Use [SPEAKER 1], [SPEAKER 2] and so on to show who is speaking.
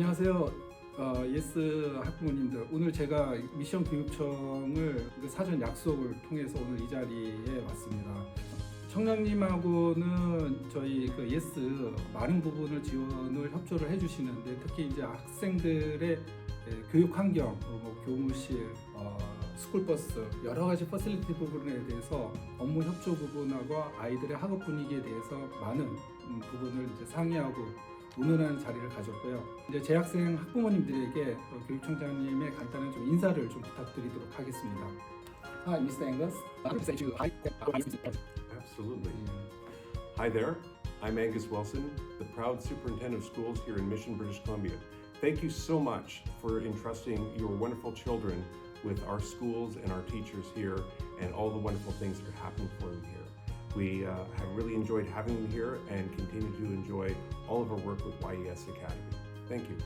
[SPEAKER 1] 안녕하세요. 어, 예스 학부모님들. 오늘 제가 미션 교육청을 그 사전 약속을 통해서 오늘 이 자리에 왔습니다. 청량님하고는 저희 그 예스 많은 부분을 지원을 협조를 해주시는데 특히 이제 학생들의 예, 교육 환경, 뭐 교무실, 어, 스쿨버스 여러 가지 퍼실리티 부분에 대해서 업무 협조 부분하고 아이들의 학업 분위기에 대해서 많은 음, 부분을 이제 상의하고 논의하는 자리를 가졌고요. 이제 재학생 학부모님들에게 어, 교육청장님의 간단한 좀 인사를 좀 부탁드리도록 하겠습니다. Hi, Mr. Angus. I'm to say to you, hi.
[SPEAKER 2] Absolutely. Hi there. I'm Angus Wilson, the proud superintendent of schools here in Mission, British Columbia. Thank you so much for entrusting your wonderful children with our schools and our teachers here and all the wonderful things that are happening for them here. We uh, have really enjoyed having them here and continue to enjoy all of our work with YES Academy. Thank you.